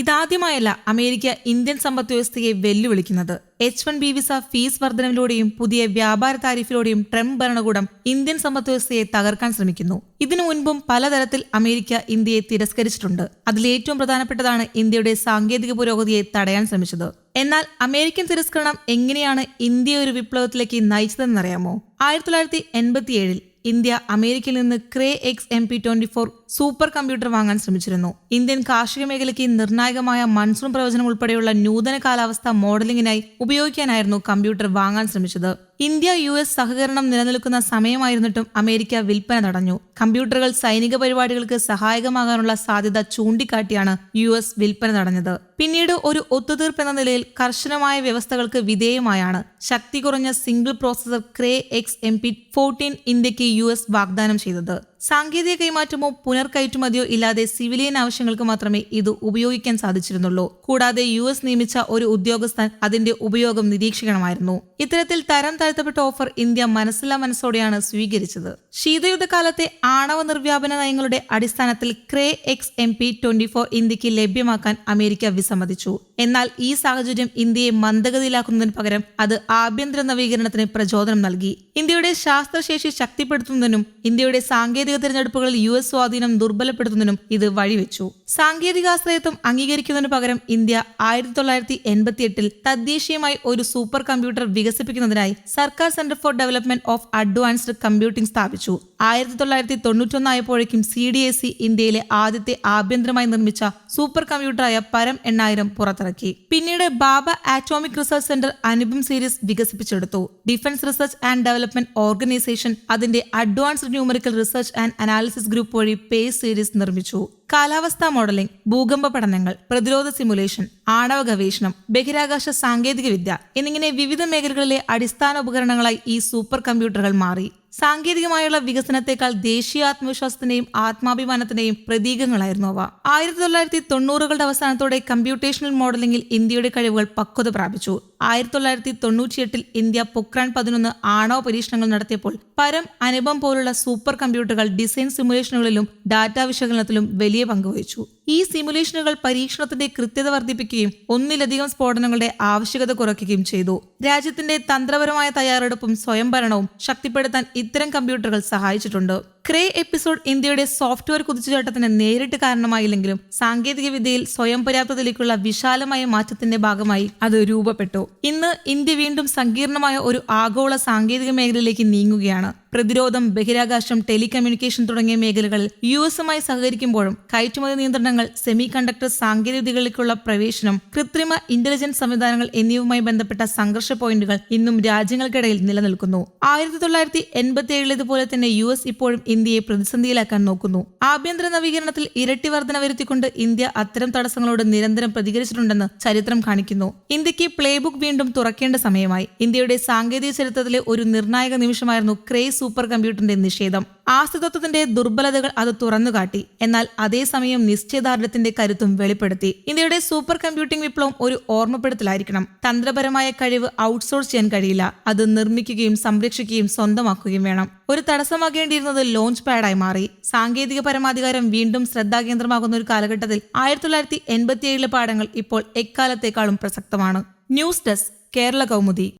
ഇതാദ്യമായല്ല America Indian സമ്പദ് വ്യവസ്ഥയെ വെല്ലുവിളിക്കുന്നത്. H one B visa fees വർധനവിലൂടെയും പുതിയ വ്യാപാര താരിഫിലൂടെയും ട്രംപ് ഭരണകൂടം ഇന്ത്യൻ സമ്പദ് വ്യവസ്ഥയെ തകർക്കാൻ ശ്രമിക്കുന്നു. ഇതിനു മുൻപും പലതരത്തിൽ അമേരിക്ക ഇന്ത്യയെ തിരസ്കരിച്ചിട്ടുണ്ട്. അതിലേറ്റവും പ്രധാനപ്പെട്ടതാണ് ഇന്ത്യയുടെ സാങ്കേതിക പുരോഗതിയെ തടയാൻ ശ്രമിച്ചത്. എന്നാൽ അമേരിക്കൻ തിരസ്കരണം എങ്ങനെയാണ് ഇന്ത്യ ഒരു വിപ്ലവത്തിലേക്ക് നയിച്ചതെന്നറിയാമോ? ആയിരത്തി തൊള്ളായിരത്തി എൺപത്തിയേഴിൽ ഇന്ത്യ അമേരിക്കയിൽ നിന്ന് Cray X M P twenty four super computer വാങ്ങാൻ ശ്രമിച്ചിരുന്നു. ഇന്ത്യൻ കാർഷിക മേഖലയ്ക്ക് നിർണായകമായ മൺസൂൺ പ്രവചനം ഉൾപ്പെടെയുള്ള നൂതന കാലാവസ്ഥ മോഡലിംഗിനായി ഉപയോഗിക്കാനായിരുന്നു കമ്പ്യൂട്ടർ വാങ്ങാൻ ശ്രമിച്ചത്. ഇന്ത്യ യു എസ് സഹകരണം നിലനിൽക്കുന്ന സമയമായിരുന്നിട്ടും അമേരിക്ക വിൽപ്പന തടഞ്ഞു. കമ്പ്യൂട്ടറുകൾ സൈനിക പരിപാടികൾക്ക് സഹായകമാകാനുള്ള സാധ്യത ചൂണ്ടിക്കാട്ടിയാണ് യു എസ് വിൽപ്പന തടഞ്ഞത്. പിന്നീട് ഒരു ഒത്തുതീർപ്പ് എന്ന നിലയിൽ കർശനമായ വ്യവസ്ഥകൾക്ക് വിധേയമായാണ്. ശക്തി കുറഞ്ഞ single processor Cray X M P fourteen ഇന്ത്യയ്ക്ക് യു എസ് വാഗ്ദാനം ചെയ്തത്. സാങ്കേതിക കൈമാറ്റമോ പുനർകയറ്റുമതിയോ ഇല്ലാതെ സിവിലിയൻ ആവശ്യങ്ങൾക്ക് മാത്രമേ ഇത് ഉപയോഗിക്കാൻ സാധിച്ചിരുന്നുള്ളൂ. കൂടാതെ യു എസ് നിയമിച്ച ഒരു ഉദ്യോഗസ്ഥൻ അതിന്റെ ഉപയോഗം നിരീക്ഷിക്കണമായിരുന്നു. ഇത്തരത്തിൽ തരം താഴ്ത്തപ്പെട്ട ഓഫർ ഇന്ത്യ മനസ്സില്ലാ മനസ്സോടെയാണ് സ്വീകരിച്ചത്. ശീതയുദ്ധകാലത്തെ ആണവ നിർവ്യാപന നയങ്ങളുടെ അടിസ്ഥാനത്തിൽ Cray X M P twenty four ഇന്ത്യയ്ക്ക് ലഭ്യമാക്കാൻ അമേരിക്ക വിസമ്മതിച്ചു. എന്നാൽ ഈ സാഹചര്യം ഇന്ത്യയെ മന്ദഗതിയിലാക്കുന്നതിന് പകരം അത് ആഭ്യന്തര നവീകരണത്തിന് പ്രചോദനം നൽകി. ഇന്ത്യയുടെ ശാസ്ത്രശേഷി ശക്തിപ്പെടുത്തുന്നതിനും ഇന്ത്യയുടെ സാങ്കേതിക തിരഞ്ഞെടുപ്പുകളിൽ യു എസ് സ്വാധീനം ദുർബലപ്പെടുത്തുന്നതിനും ഇത് വഴിവെച്ചു. സാങ്കേതികാശ്രയത്വം അംഗീകരിക്കുന്നതിനു പകരം ഇന്ത്യ ആയിരത്തി തൊള്ളായിരത്തി എൺപത്തി എട്ടിൽ തദ്ദേശീയമായി ഒരു സൂപ്പർ കമ്പ്യൂട്ടർ വികസിപ്പിക്കുന്നതിനായി സർക്കാർ centre for development of advanced computing സ്ഥാപിച്ചു. ആയിരത്തി തൊള്ളായിരത്തി തൊണ്ണൂറ്റൊന്നായപ്പോഴേക്കും സി ഡി എസ് സി ഇന്ത്യയിലെ ആദ്യത്തെ ആഭ്യന്തരമായി നിർമ്മിച്ച സൂപ്പർ കമ്പ്യൂട്ടറായ പരം എണ്ണായിരം പുറത്തിറക്കി. പിന്നീട് Bhabha atomic research centre Anupam series വികസിപ്പിച്ചെടുത്തു. Defence research and development organisation അതിന്റെ advanced numerical research and analysis group വഴി പേ സീരീസ് നിർമ്മിച്ചു. കാലാവസ്ഥാ മോഡലിംഗ് ഭൂകമ്പ പഠനങ്ങൾ പ്രതിരോധ സിമുലേഷൻ ആണവ ഗവേഷണം ബഹിരാകാശ സാങ്കേതിക വിദ്യ എന്നിങ്ങനെ വിവിധ മേഖലകളിലെ അടിസ്ഥാന ഉപകരണങ്ങളായി ഈ സൂപ്പർ കമ്പ്യൂട്ടറുകൾ മാറി. സാങ്കേതികമായുള്ള വികസനത്തെക്കാൾ ദേശീയ ആത്മവിശ്വാസത്തിന്റെയും ആത്മാഭിമാനത്തിന്റെയും പ്രതീകങ്ങളായിരുന്നു അവ. ആയിരത്തി തൊള്ളായിരത്തി തൊണ്ണൂറുകളുടെ അവസാനത്തോടെ കമ്പ്യൂട്ടേഷണൽ മോഡലിംഗിൽ ഇന്ത്യയുടെ കഴിവുകൾ പക്വത പ്രാപിച്ചു. ആയിരത്തി തൊള്ളായിരത്തി തൊണ്ണൂറ്റിയെട്ടിൽ ഇന്ത്യ പൊക്രാൻ പതിനൊന്ന് ആണവ പരീക്ഷണങ്ങൾ നടത്തിയപ്പോൾ പരം അനുപം പോലുള്ള സൂപ്പർ കമ്പ്യൂട്ടറുകൾ ഡിസൈൻ സിമുലേഷനുകളിലും ഡാറ്റാ വിശകലനത്തിലും വലിയ പങ്കുവഹിച്ചു ഈ സിമുലേഷനുകൾ പരീക്ഷണത്തിന്റെ കൃത്യത വർദ്ധിപ്പിക്കുകയും ഒന്നിലധികം സ്ഫോടനങ്ങളുടെ ആവശ്യകത കുറയ്ക്കുകയും ചെയ്തു. രാജ്യത്തിന്റെ തന്ത്രപരമായ തയ്യാറെടുപ്പും സ്വയംഭരണവും ശക്തിപ്പെടുത്താൻ ഇത്തരം കമ്പ്യൂട്ടറുകൾ സഹായിച്ചിട്ടുണ്ട്. ക്രേ എപ്പിസോഡ് ഇന്ത്യയുടെ സോഫ്റ്റ്വെയർ കുതിച്ചുചാട്ടത്തിന് നേരിട്ട് കാരണമായില്ലെങ്കിലും സാങ്കേതിക വിദ്യയിൽ സ്വയം പര്യാപ്തതയിലേക്കുള്ള വിശാലമായ മാറ്റത്തിന്റെ ഭാഗമായി അത് രൂപപ്പെട്ടു. ഇന്ന് ഇന്ത്യ വീണ്ടും സങ്കീർണമായ ഒരു ആഗോള സാങ്കേതിക മേഖലയിലേക്ക് നീങ്ങുകയാണ്. പ്രതിരോധം ബഹിരാകാശം ടെലികമ്മ്യൂണിക്കേഷൻ തുടങ്ങിയ മേഖലകളിൽ യു എസുമായി സഹകരിക്കുമ്പോഴും കയറ്റുമതി നിയന്ത്രണങ്ങൾ സെമി കണ്ടക്ടർ സാങ്കേതികതകളിലേക്കുള്ള പ്രവേശനം കൃത്രിമ ഇന്റലിജൻസ് സംവിധാനങ്ങൾ എന്നിവയുമായി ബന്ധപ്പെട്ട സംഘർഷ പോയിന്റുകൾ ഇന്നും രാജ്യങ്ങൾക്കിടയിൽ നിലനിൽക്കുന്നു. ആയിരത്തി തൊള്ളായിരത്തി എൺപത്തി ഏഴിലേതുപോലെ തന്നെ യു എസ് ഇപ്പോഴും ഇന്ത്യയെ പ്രതിസന്ധിയിലാക്കാൻ നോക്കുന്നു. ആഭ്യന്തര നവീകരണത്തിൽ ഇരട്ടി വർധന വരുത്തിക്കൊണ്ട് ഇന്ത്യ അത്തരം തടസ്സങ്ങളോട് നിരന്തരം പ്രതികരിച്ചിട്ടുണ്ടെന്ന് ചരിത്രം കാണിക്കുന്നു. ഇന്ത്യയ്ക്ക് പ്ലേബുക്ക് വീണ്ടും തുറക്കേണ്ട സമയമായി. ഇന്ത്യയുടെ സാങ്കേതിക ചരിത്രത്തിലെ ഒരു നിർണായക നിമിഷമായിരുന്നു ക്രേ സൂപ്പർ കമ്പ്യൂട്ടറിന്റെ നിഷേധം. ആസ്തിത്വത്തിന്റെ ദുർബലതകൾ അത് തുറന്നുകാട്ടി. എന്നാൽ അതേസമയം നിശ്ചയദാർഢ്യത്തിന്റെ കരുത്തും വെളിപ്പെടുത്തി. ഇന്ത്യയുടെ സൂപ്പർ കമ്പ്യൂട്ടിംഗ് വിപ്ലവം ഒരു ഓർമ്മപ്പെടുത്തലായിരിക്കണം. തന്ത്രപരമായ കഴിവ് ഔട്ട്സോഴ്സ് ചെയ്യാൻ കഴിയില്ല. അത് നിർമ്മിക്കുകയും സംരക്ഷിക്കുകയും സ്വന്തമാക്കുകയും വേണം. ഒരു തടസ്സമാകേണ്ടിയിരുന്നത് ലോഞ്ച് പാഡായി മാറി. സാങ്കേതിക പരമാധികാരം വീണ്ടും ശ്രദ്ധാകേന്ദ്രമാകുന്ന ഒരു കാലഘട്ടത്തിൽ ആയിരത്തി തൊള്ളായിരത്തി എൺപത്തിയേഴിലെ പാഠങ്ങൾ ഇപ്പോൾ എക്കാലത്തേക്കാളും പ്രസക്തമാണ്. News desk Kerala Kaumudi.